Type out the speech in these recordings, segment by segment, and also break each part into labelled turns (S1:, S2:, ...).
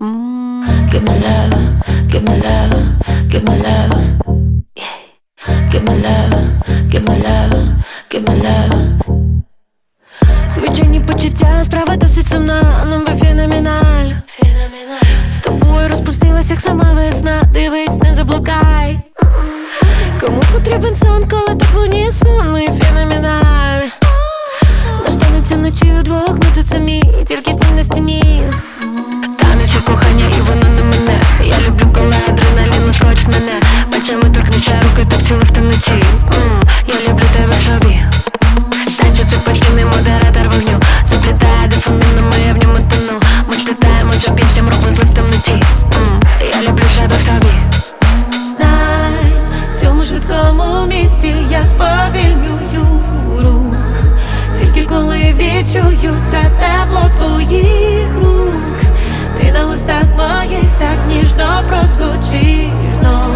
S1: Give me love, give me love, give me love. Yeah. Give me love, give me love, give me love.
S2: Звичайні почуття, справа досить сумна, нам би феноменаль З тобою розпустилась, як сама весна, дивись, не заблукай Кому потрібен сон, коли так в унісон, ми феноменаль Наш танець уночі удвох, ми тут самі, місті я сповільнюю рух. Тільки коли відчую це тепло твоїх рук. Ти на устах моїх так ніжно прозвучиш знов.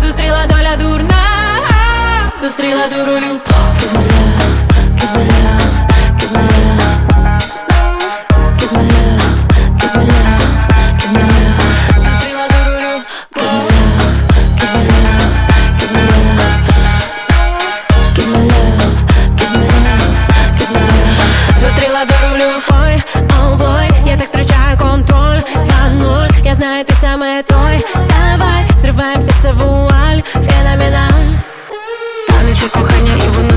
S2: Зустріла доля дурна, зустріла дуру любов метрой Давай, взрываем сердце вуаль, феноменаль Танечок кохання і воно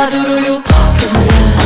S2: Hala durulu Kıvıran